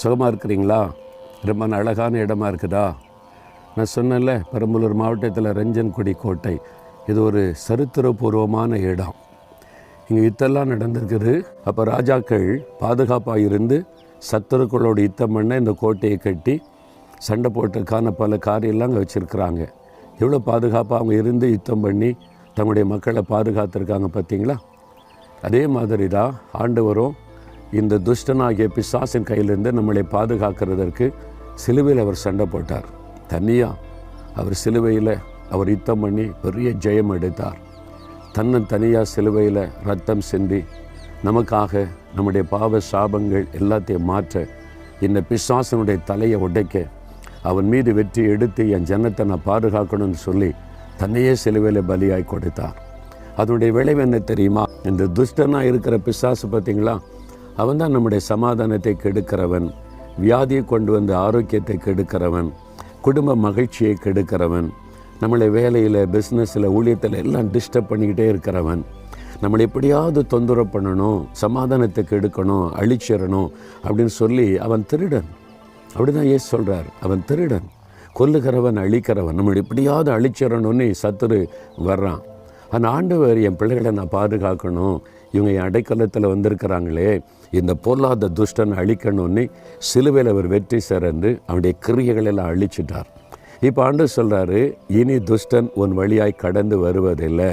சுகமாக இருக்கிறீங்களா? ரொம்ப அழகான இடமா இருக்குதா? நான் சொன்னேன்ல பெரம்பலூர் மாவட்டத்தில் ரஞ்சன்குடி கோட்டை. இது ஒரு சரித்திரபூர்வமான இடம். இங்கே யுத்தெல்லாம் நடந்திருக்குது. அப்போ ராஜாக்கள் பாதுகாப்பாக இருந்து சத்துருக்களோட யுத்தம் பண்ண இந்த கோட்டையை கட்டி சண்டை போட்டுக்கான பல காரியெல்லாம் அங்கே வச்சுருக்குறாங்க. எவ்வளோ பாதுகாப்பாக அவங்க இருந்து யுத்தம் பண்ணி தங்களுடைய மக்களை பாதுகாத்துருக்காங்க பார்த்தீங்களா? அதே மாதிரி தான் ஆண்டவரும் இந்த துஷ்டனாகிய பிசாசின் கையிலிருந்து நம்மளை பாதுகாக்கிறதற்கு சிலுவையில் அவர் சண்டை போட்டார். தனியாக அவர் சிலுவையில் அவர் யுத்தம் பண்ணி பெரிய ஜெயம் எடுத்தார். தன்னை தனியாக சிலுவையில் ரத்தம் சிந்தி நமக்காக நம்முடைய பாவ சாபங்கள் எல்லாத்தையும் மாற்ற இந்த பிசாசனுடைய தலையை உடைக்க அவன் மீது வெற்றி எடுத்து என் ஜனத்தை நான் பாதுகாக்கணும்னு சொல்லி தன்னையே சிலுவையில் பலியாய் கொடுத்தார். அதனுடைய விளைவு என்ன தெரியுமா? இந்த துஷ்டனாக இருக்கிற பிசாசு பார்த்தீங்களா? அவன் தான் நம்முடைய சமாதானத்தை கெடுக்கிறவன். வியாதியை கொண்டு வந்து ஆரோக்கியத்தை கெடுக்கிறவன். குடும்ப மகிழ்ச்சியை கெடுக்கிறவன். நம்மளை வேலையில் பிஸ்னஸில் ஊழியத்தில் எல்லாம் டிஸ்டர்ப் பண்ணிக்கிட்டே இருக்கிறவன். நம்மளை எப்படியாவது தொந்தரவு பண்ணணும் சமாதானத்தை கெடுக்கணும் அழிச்சிடணும் அப்படின்னு சொல்லி அவன் திருடன். அப்படிதான் ஏசு சொல்கிறார் அவன் திருடன். கொல்லுகிறவன் அழிக்கிறவன். நம்மளை எப்படியாவது அழிச்சிடணும்னு சத்துரு வர்றான். அந்த ஆண்டவர் என் பிள்ளைகளை நான் பாதுகாக்கணும். இவங்க என் அடைக்கலத்தில் வந்திருக்கிறாங்களே. இந்த பொல்லாத துஷ்டன் அழிக்கணும்னு சிலுவையில் அவர் வெற்றி சிறந்து அவனுடைய கிரியைகளெல்லாம் அழிச்சிட்டார். இப்போ ஆண்டு சொல்கிறாரு இனி துஷ்டன் உன் வழியாய் கடந்து வருவதில்லை.